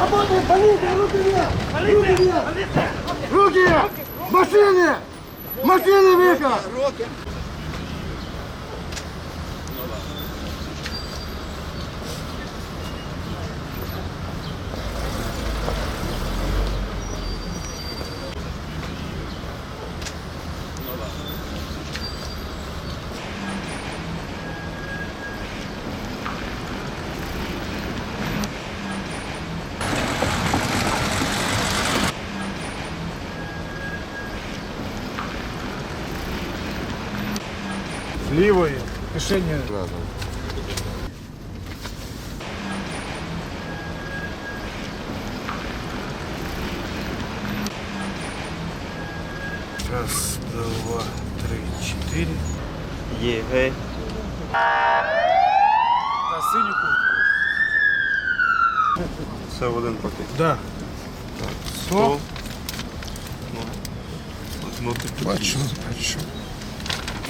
Работай, полиция, руки вверх! Руки вверх! Руки! Машины! Машины выход! лівої кишені Раз, два, три, чотири. Є, гей. Та синю куртку. Все в один пакет. Да. Сто. Ну, ти Бачу, бачу.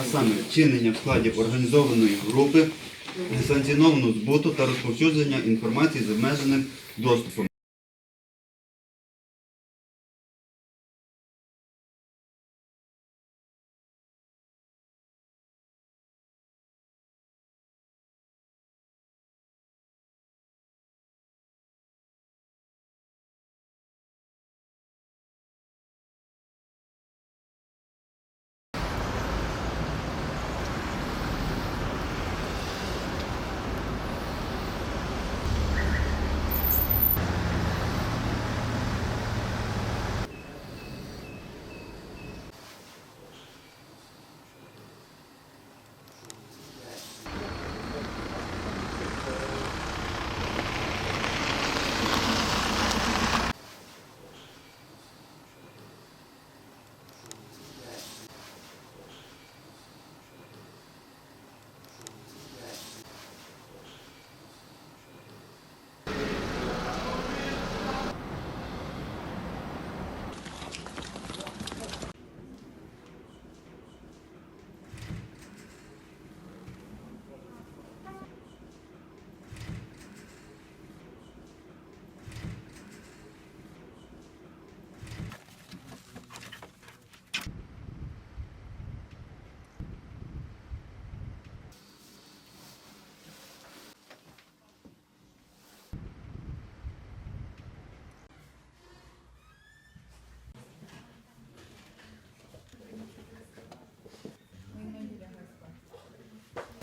А саме вчинення в складі організованої групи, несанкціонованого збуту та розповсюдження інформації з обмеженим доступом.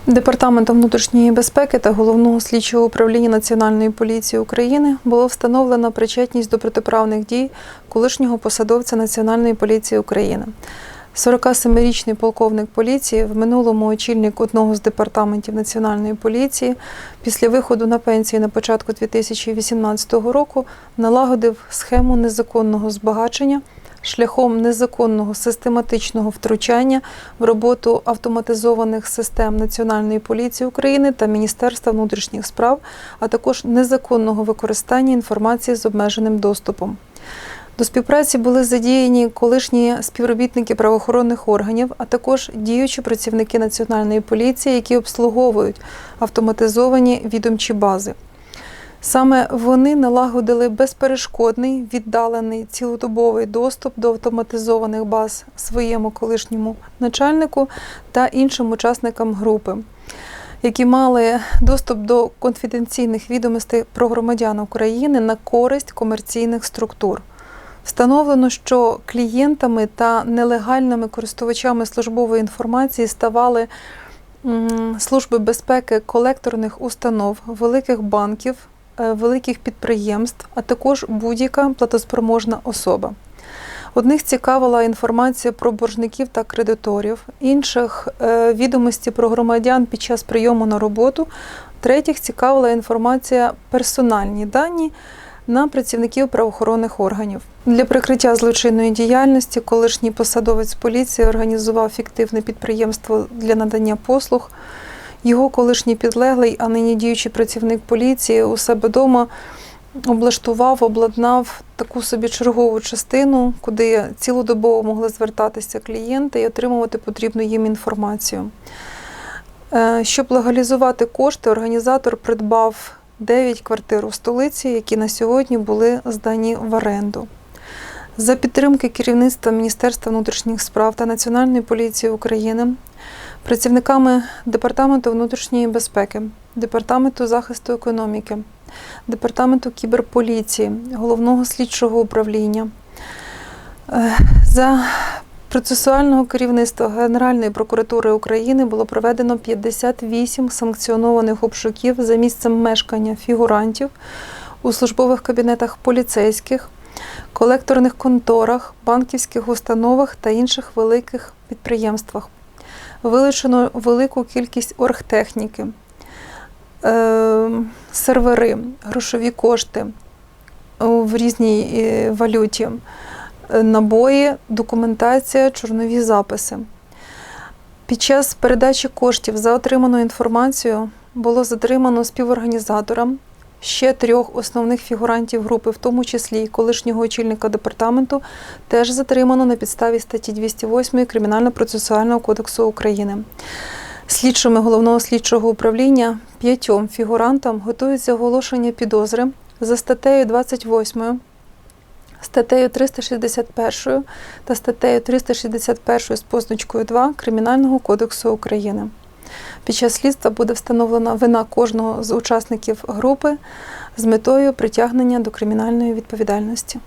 Департаментом внутрішньої безпеки та головного слідчого управління Національної поліції України було встановлено причетність до протиправних дій колишнього посадовця Національної поліції України. 47-річний полковник поліції, в минулому очільник одного з департаментів Національної поліції, після виходу на пенсію на початку 2018 року налагодив схему незаконного збагачення шляхом незаконного систематичного втручання в роботу автоматизованих систем Національної поліції України та Міністерства внутрішніх справ, а також незаконного використання інформації з обмеженим доступом. До співпраці були задіяні колишні співробітники правоохоронних органів, а також діючі працівники Національної поліції, які обслуговують автоматизовані відомчі бази. Саме вони налагодили безперешкодний віддалений цілодобовий доступ до автоматизованих баз своєму колишньому начальнику та іншим учасникам групи, які мали доступ до конфіденційних відомостей про громадян України на користь комерційних структур. Встановлено, що клієнтами та нелегальними користувачами службової інформації ставали служби безпеки колекторних установ, великих банків, великих підприємств, а також будь-яка платоспроможна особа. Одних цікавила інформація про боржників та кредиторів, інших е, відомості про громадян під час прийому на роботу, третіх цікавила інформація персональні дані на працівників правоохоронних органів. Для прикриття злочинної діяльності колишній посадовець поліції організував фіктивне підприємство для надання послуг. Його колишній підлеглий, а нині діючий працівник поліції у себе вдома облаштував, обладнав таку собі чергову частину, куди цілодобово могли звертатися клієнти і отримувати потрібну їм інформацію. Е, Щоб легалізувати кошти, організатор придбав 9 квартир у столиці, які на сьогодні були здані в оренду. За підтримки керівництва Міністерства внутрішніх справ та Національної поліції України, працівниками Департаменту внутрішньої безпеки, Департаменту захисту економіки, Департаменту кіберполіції, Головного слідчого управління. Е, За процесуального керівництва Генеральної прокуратури України було проведено 58 санкціонованих обшуків за місцем мешкання фігурантів у службових кабінетах поліцейських, колекторних конторах, банківських установах та інших великих підприємствах. Вилучено велику кількість оргтехніки, е, сервери, грошові кошти в різній е, валюті, е, набої, документація, чорнові записи. Під час передачі коштів за отриману інформацію було затримано співорганізатора ще трьох основних фігурантів групи, в тому числі колишнього очільника департаменту, теж затримано на підставі статті 208 Кримінально-процесуального кодексу України. Слідчими головного слідчого управління п'ятьом фігурантам готується оголошення підозри за статтею 28, статтею 361 та статтею 361 з позначкою 2 Кримінального кодексу України. Під час слідства буде встановлена вина кожного з учасників групи з метою притягнення до кримінальної відповідальності.